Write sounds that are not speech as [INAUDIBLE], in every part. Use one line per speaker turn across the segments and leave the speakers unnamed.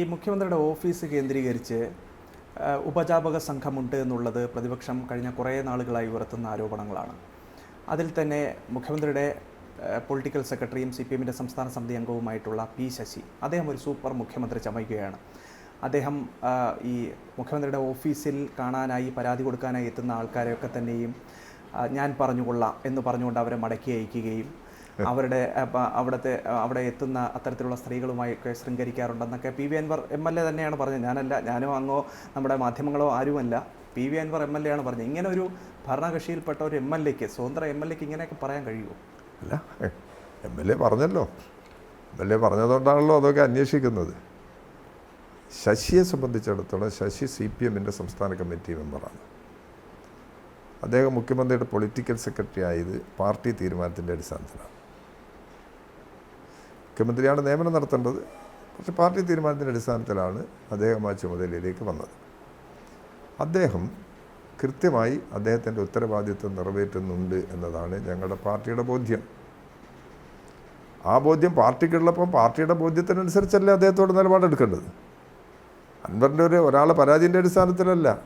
ഈ മുഖ്യമന്ത്രിയുടെ ഓഫീസ് കേന്ദ്രീകരിച്ച് ഉപജാപക സംഘമുണ്ട് എന്നുള്ളത് പ്രതിപക്ഷം കഴിഞ്ഞ കുറേ നാളുകളായി ഉയർത്തുന്ന ആരോപണങ്ങളാണ്. അതിൽ തന്നെ മുഖ്യമന്ത്രിയുടെ പൊളിറ്റിക്കൽ സെക്രട്ടറിയും സി പി എമ്മിന്റെ സംസ്ഥാന സമിതി അംഗവുമായിട്ടുള്ള പി ശശി അദ്ദേഹം ഒരു സൂപ്പർ മുഖ്യമന്ത്രി ചമയ്ക്കുകയാണ് അദ്ദേഹം ഈ മുഖ്യമന്ത്രിയുടെ ഓഫീസിൽ കാണാനായി പരാതി കൊടുക്കാനായി എത്തുന്ന ആൾക്കാരെയൊക്കെ തന്നെയും ഞാൻ പറഞ്ഞുകൊള്ളാം എന്ന് പറഞ്ഞുകൊണ്ട് അവരെ മടക്കി അയക്കുകയും [LAUGHS] അവരുടെ അവിടുത്തെ അവിടെ എത്തുന്ന അത്തരത്തിലുള്ള സ്ത്രീകളുമായൊക്കെ ശൃംഗരിക്കാറുണ്ടെന്നൊക്കെ P V Anwar M L A തന്നെയാണ് പറഞ്ഞത്. ഞാനല്ല ഞാനോ അങ്ങോ നമ്മുടെ മാധ്യമങ്ങളോ ആരുമല്ല. P V Anwar M L A ആണ് പറഞ്ഞത്. ഇങ്ങനെ ഒരു ഭരണകക്ഷിയിൽപ്പെട്ട ഒരു എം എൽ എക്ക് സ്വതന്ത്ര എം എൽ എക്ക് ഇങ്ങനെയൊക്കെ പറയാൻ കഴിയുമോ
അല്ല എം എൽ എ പറഞ്ഞല്ലോ. എം എൽ എ പറഞ്ഞതുകൊണ്ടാണല്ലോ അതൊക്കെ അന്വേഷിക്കുന്നത്. ശശിയെ സംബന്ധിച്ചിടത്തോളം ശശി സി പി എമ്മിന്റെ സംസ്ഥാന കമ്മിറ്റി മെമ്പറാണ്. അദ്ദേഹം മുഖ്യമന്ത്രിയുടെ പൊളിറ്റിക്കൽ സെക്രട്ടറി ആയത് പാർട്ടി തീരുമാനത്തിന്റെ അടിസ്ഥാനത്തിലാണ്. മുഖ്യമന്ത്രിയാണ് നിയമനം നടത്തേണ്ടത്. പക്ഷെ പാർട്ടി തീരുമാനത്തിന്റെ അടിസ്ഥാനത്തിലാണ് അദ്ദേഹം ആ ചുമതലയിലേക്ക് വന്നത്. അദ്ദേഹം കൃത്യമായി അദ്ദേഹത്തിന്റെ ഉത്തരവാദിത്വം നിറവേറ്റുന്നുണ്ട് എന്നതാണ് ഞങ്ങളുടെ പാർട്ടിയുടെ ബോധ്യം. ആ ബോധ്യം പാർട്ടിക്കുള്ളപ്പം പാർട്ടിയുടെ ബോധ്യത്തിനനുസരിച്ചല്ലേ അദ്ദേഹത്തോട് നിലപാടെടുക്കേണ്ടത്? അൻവറിന്റെ ഒരു ഒരാളെ പരാതിന്റെ അടിസ്ഥാനത്തിലല്ല.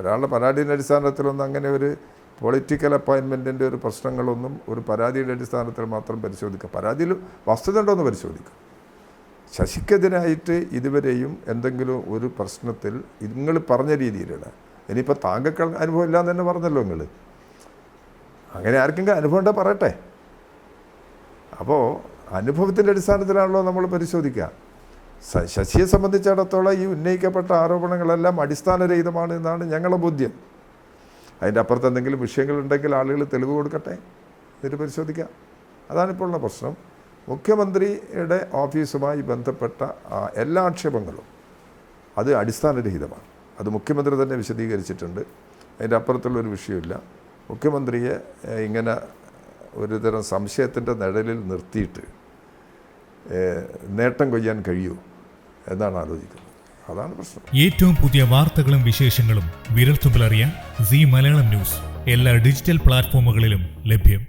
ഒരാളുടെ പരാതിന്റെ അടിസ്ഥാനത്തിലൊന്നും അങ്ങനെ ഒരു പൊളിറ്റിക്കൽ അപ്പോയിൻമെന്റിന്റെ ഒരു പ്രശ്നങ്ങളൊന്നും ഒരു പരാതിയുടെ അടിസ്ഥാനത്തിൽ മാത്രം പരിശോധിക്കുക. പരാതിയിൽ വസ്തുത ഉണ്ടോ എന്ന് പരിശോധിക്കുക. ശശിക്കെതിരായിട്ട് ഇതുവരെയും എന്തെങ്കിലും ഒരു പ്രശ്നത്തിൽ നിങ്ങൾ പറഞ്ഞ രീതിയിലുള്ള ഇനിയിപ്പോൾ താങ്കൾക്ക് അനുഭവം ഇല്ലാന്ന് തന്നെ പറഞ്ഞല്ലോ നിങ്ങൾ. അങ്ങനെ ആർക്കെങ്കിലും അനുഭവം ഉണ്ടോ പറയട്ടെ. അപ്പോൾ അനുഭവത്തിന്റെ അടിസ്ഥാനത്തിലാണല്ലോ നമ്മൾ പരിശോധിക്കുക. ശശിയെ സംബന്ധിച്ചിടത്തോളം ഈ ഉന്നയിക്കപ്പെട്ട ആരോപണങ്ങളെല്ലാം അടിസ്ഥാനരഹിതമാണ് എന്നാണ് ഞങ്ങളുടെ ബോധ്യം. അതിന്റെ അപ്പുറത്ത് എന്തെങ്കിലും വിഷയങ്ങളുണ്ടെങ്കിൽ ആളുകൾ തെളിവ് കൊടുക്കട്ടെ? എന്നിട്ട് പരിശോധിക്കാം. അതാണിപ്പോൾ ഉള്ള പ്രശ്നം. മുഖ്യമന്ത്രിയുടെ ഓഫീസുമായി ബന്ധപ്പെട്ട എല്ലാ ആക്ഷേപങ്ങളും അത് അടിസ്ഥാനരഹിതമാണ്. അത് മുഖ്യമന്ത്രി തന്നെ വിശദീകരിച്ചിട്ടുണ്ട്. അതിന്റെ അപ്പുറത്തുള്ളൊരു വിഷയമില്ല മുഖ്യമന്ത്രിയെ ഇങ്ങനെ ഒരുതരം സംശയത്തിന്റെ നിഴലിൽ നിർത്തിയിട്ട് നേട്ടം കൊയ്യാൻ കഴിയൂ എന്നാണ് ആലോചിക്കുന്നത്. അതാണ് പ്രശ്നം.
ഏറ്റവും പുതിയ വാർത്തകളും വിശേഷങ്ങളും വിരൽത്തുമ്പിൽ അറിയാൻ സി മലയാളം ന്യൂസ്. എല്ലാ ഡിജിറ്റൽ പ്ലാറ്റ്ഫോമുകളിലും ലഭ്യം.